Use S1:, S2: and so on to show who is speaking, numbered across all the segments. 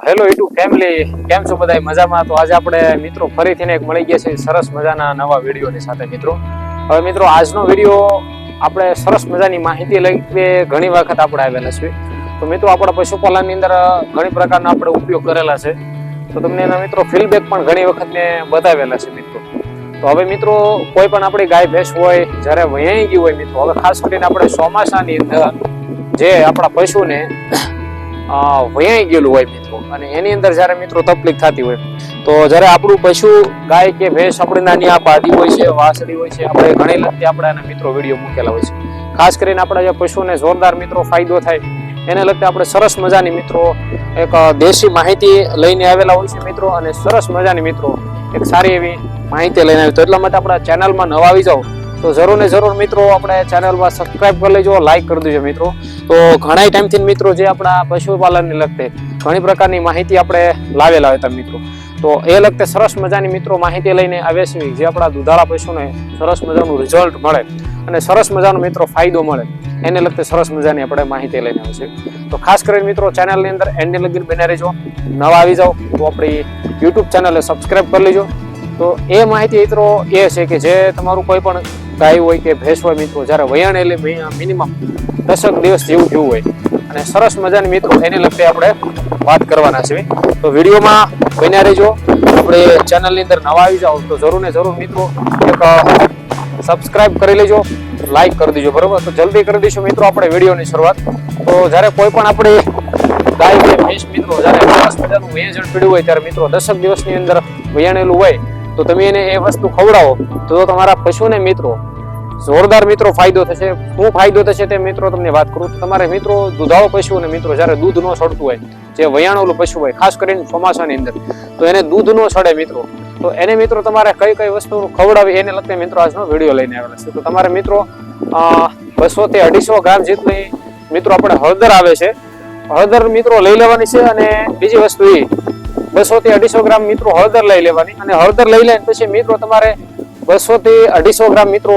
S1: Hello YouTube family કેમ છો બધા મજામાં? તો આજે આપણે મિત્રો ફરીથી એક મળી ગયા છે સરસ મજાના નવા વિડીયોની સાથે મિત્રો. હવે મિત્રો, આજનો વીડિયો આપણે સરસ મજાની માહિતી લઈને ઘણી વખત આપણે આવેલા છીએ. તો મિત્રો, આપણા પશુપાલનની અંદર ઘણી પ્રકારના આપણે ઉપયોગ કરેલા છે. તો તમને એના મિત્રો ફીડબેક પણ ઘણી વખત મેં બતાવેલા છે મિત્રો. તો હવે મિત્રો, કોઈ પણ આપણી ગાય, ભેંસ હોય, જ્યારે વહેણી ગઈ હોય મિત્રો, હવે ખાસ કરીને આપણે ચોમાસાની અંદર જે આપણા પશુને વયાઈ ગયેલું હોય મિત્રો. અને એની અંદર જ્યારે મિત્રો તકલીફ થતી હોય, તો જ્યારે આપણું પશુ ગાય કે ભેંસ આપણી નાની આ પાડી હોય છે, વાસળી હોય છે, આપણે ઘણી લગતી આપણે મિત્રો વીડિયો મૂકેલા હોય છે. ખાસ કરીને આપણા જે પશુને જોરદાર મિત્રો ફાયદો થાય, એને લગતા આપણે સરસ મજાની મિત્રો એક દેશી માહિતી લઈને આવેલા હોય છે મિત્રો, અને સરસ મજાની મિત્રો એક સારી એવી માહિતી લઈને આવી તો એટલા માટે આપણા ચેનલમાં નવા આવી જાઓ, તો જરૂર ને જરૂર મિત્રો, આપણે ચેનલમાં સબસ્ક્રાઈબ કરી લેજો લાઈક કરી દેજો મિત્રો. તો ઘણા ટાઈમથી મિત્રો જે આપણા પશુપાલનને લગતે ઘણી પ્રકારની માહિતી આપણે લાવેલા હતા મિત્રો. તો એ લગતે સરસ મજાની મિત્રો માહિતી લઈને છીએ જે આપણા દુધાળા પશુને સરસ મજાનું રિઝલ્ટ મળે અને સરસ મજાનો મિત્રો ફાયદો મળે. એને લગતે સરસ મજાની આપણે માહિતી લઈને આવે છે તો ખાસ કરીને મિત્રો ચેનલની અંદર એન્ડ લગીન બને રહેજો નવા આવી જાઓ, તો આપણી યુટ્યુબ ચેનલને સબસ્ક્રાઈબ કરી લેજો. તો એ માહિતી મિત્રો એ છે કે જે તમારું કોઈ પણ ગાય હોય કે ભેંસ હોય મિત્રો, જ્યારે વયાણ એટલે મિનિમમ દસક દિવસ જેવું જેવું હોય. અને સરસ મજાની મિત્રો, એને લગતે આપણે વાત કરવાના છે તો વિડીયોમાં બન્યા રહેજો. આપણે ચેનલની અંદર નવા આવી જાઓ તો જરૂર ને જરૂર મિત્રો, એક સબસ્ક્રાઇબ કરી લેજો. લાઈક કરી દેજો, બરોબર? તો જલ્દી કરી દઈશું મિત્રો આપણે વિડીયોની શરૂઆત. તો જ્યારે કોઈ પણ આપણે ગાય કે ભેંસ મિત્રો, જ્યારે સરસ મજાનું વયાજણ પીડ્યું હોય ત્યારે મિત્રો દશક દિવસની અંદર વયાણેલું હોય, તો તમે એને એ વસ્તુ ખવડાવો. તો તમારા પશુને મિત્રો જોરદાર મિત્રો ફાયદો થશે. શું ફાયદો થશે તે મિત્રો તમને વાત કરું તો તમારે મિત્રો દુધાળો પશુ અને મિત્રો જ્યારે દૂધ ન સડતું હોય, જે વયાણોલું પશુ હોય, ખાસ કરીને ચોમાસાની અંદર, તો એને દૂધ ન સડે મિત્રો. તો એને મિત્રો તમારે કઈ કઈ વસ્તુ ખવડાવી એને લગતે મિત્રો આજનો વીડિયો લઈને આવેલા છે. તો તમારે મિત્રો બસો થી અઢીસો ગ્રામ જેટલી મિત્રો આપણે હળદર આવે છે. હળદર મિત્રો લઈ લેવાની છે અને બીજી વસ્તુ એ બસો થી અઢીસો ગ્રામ મિત્રો હળદર લઈ લેવાની. અને હળદર લઈ લે પછી મિત્રો તમારે બસો થી અઢીસો ગ્રામ મિત્રો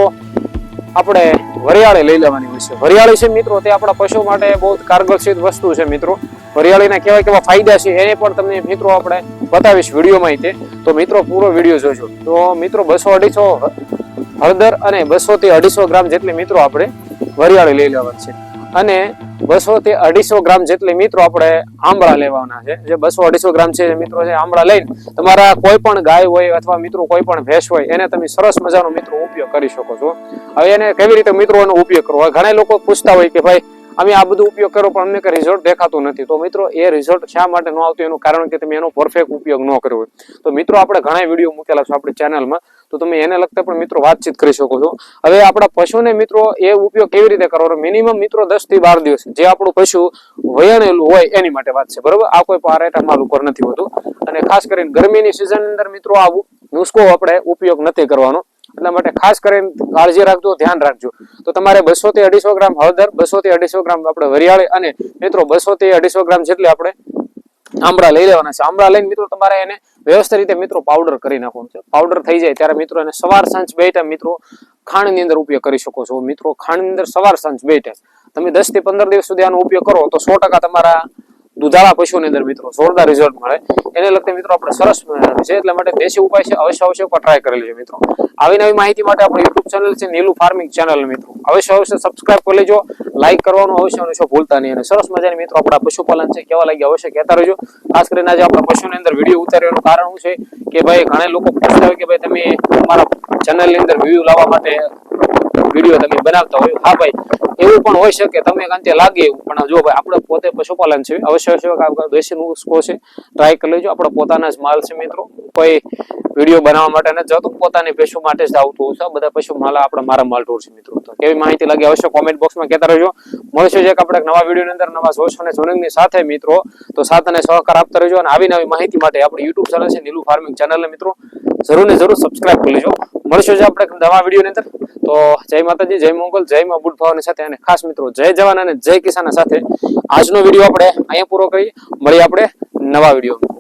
S1: આપણે વરિયાળી લઈ લેવાની હોય છે. વરિયાળી છે મિત્રો, તે આપણા પશુ માટે બહુ કારગર સિદ્ધ વસ્તુ છે મિત્રો. વરિયાળીના કેવા કેવા ફાયદા છે એને પણ તમને મિત્રો આપણે બતાવીશ વિડીયોમાં તે. તો મિત્રો, પૂરો વીડિયો જોજો. તો મિત્રો, બસો અઢીસો હળદર અને બસો થી અઢીસો ગ્રામ જેટલી મિત્રો આપણે વરિયાળી લઈ લેવાની છે. અને બસો થી અઢીસો ગ્રામ જેટલી મિત્રો આપણે આંબળા લેવાના છે. જે બસો અઢીસો ગ્રામ છે મિત્રો છે, આંબળા લઈને તમારા કોઈ પણ ગાય હોય અથવા મિત્રો કોઈ પણ ભેંસ હોય, એને તમે સરસ મજાનો મિત્રો ઉપયોગ કરી શકો છો. હવે એને કેવી રીતે મિત્રો એનો ઉપયોગ કરવો? ઘણા લોકો પૂછતા હોય કે ભાઈ અમે આ બધું ઉપયોગ કરો પણ અમને રિઝલ્ટ દેખાતું નથી. તો મિત્રો, એ રિઝલ્ટ શા માટે ન આવતું? એનું કારણ કે તમે એનો પરફેક્ટ ઉપયોગ ન કર્યો હોય. તો મિત્રો, આપણે ઘણા વીડિયો મૂકેલા છે આપણી ચેનલમાં તો તમે એને લગતા પણ મિત્રો વાતચીત કરી શકો છો. હવે આપણા પશુને મિત્રો, એ ઉપયોગ કેવી રીતે કરવાનો મિનિમમ મિત્રો દસથી બાર દિવસ. જે આપણું પશુ વયણેલું હોય, એની માટે વાત છે. બરોબર? આ કોઈ પારેટા માલ ઉપર નથી હોતું. અને ખાસ કરીને ગરમીની સિઝન અંદર મિત્રો આવું નુસ્ખો આપણે ઉપયોગ નથી કરવાનો. એટલા માટે ખાસ કરીને કાળજી રાખજો, ધ્યાન રાખજો. તો તમારે બસો થી અઢીસો ગ્રામ હળદર, બસો થી અઢીસો ગ્રામ આપણે વરિયાળી અને મિત્રો બસો થી અઢીસો ગ્રામ જેટલી આપણે આમળા લઈ લેવાના છે. આમળા લઈને મિત્રો તમારે એને વ્યવસ્થિત રીતે મિત્રો પાવડર કરી નાખવાનું છે. પાવડર થઈ જાય ત્યારે મિત્રો એને સવાર સાંજ બે ટાઈમ મિત્રો ખાંડની અંદર ઉપયોગ કરી શકો છો. મિત્રો ખાંડની અંદર સવાર સાંજ બે ટાઈમ તમે દસથી પંદર દિવસ સુધી આનો ઉપયોગ કરો તો સો ટકા તમારા દુધાળા પશુઓની અંદર મિત્રો જોરદાર રિઝલ્ટ મળે. એને લગતી મિત્રો આપણે સરસ મજાનું છે. એટલા માટે દેશી ઉપાય છે, અવશ્ય અવશ્ય ટ્રાય કરી લેજો મિત્રો. આવી નવી માહિતી માટે આપણું યુટ્યુબ ચેનલ છે, નીલુ ફાર્મિંગ ચેનલ મિત્રો. અવશ્ય અવશ્ય સબસ્ક્રાઇબ કરી લેજો. લાઈક કરવાનું અવશ્ય અવશ્ય ભૂલતા નહીં. અને સરસ મજાની મિત્રો આપણા પશુપાલન છે, કેવા લાગ્યા અવશ્ય કહેતા રહેજો. ખાસ કરીને આજે આપણા પશુની અંદર વીડિયો ઉતાર્યો કારણ શું છે કે ભાઈ ઘણા લોકો પૂછતા હોય કે ભાઈ તમે અમારા ચેનલની અંદર વ્યૂ લાવવા માટે વીડિયો તમે બનાવતા હોય. હા ભાઈ, એવું પણ હોય શકે, તમે અંતે લાગે એવું. પણ જો ભાઈ, આપણે પોતે પશુપાલન છે અવશ્ય અવશ્ય દેશી છે ટ્રાય કરી લેજો. આપણા પોતાના જ માલ છે મિત્રો. કોઈ વીડિયો બનાવવા માટે નથી જતો. પોતાની પશુ માટે જ આવતું હોય બધા પશુ માલ, આપણા મારા માલ ટૂર છે મિત્રો. તો કેવી માહિતી લાગે અવશ્ય કોમેન્ટ બોક્સમાં કહેતા રહેજો. મળશે છે કે આપણે નવા વિડીયોની અંદર, નવા જોશ અને જોનિંગની સાથે મિત્રો. તો સાથ અને સહકાર આપતા રહેજો અને આવી નવી માહિતી માટે આપણી યુટ્યુબ ચેનલ છે, નીલુ ફાર્મિંગ ચેનલને મિત્રો. જરૂર ને જરૂર સબસ્ક્રાઇબ કરી લેજો. મળશું છે આપણે નવા વિડીયોની અંદર. તો જય માતાજી, જય મંગલ, જય માં બુટ ભાવની સાથે. અને ખાસ મિત્રો, જય જવાન અને જય કિસાન સાથે આજનો વીડિયો આપણે અહીંયા પૂરો કરીએ. મળીએ આપણે નવા વીડિયો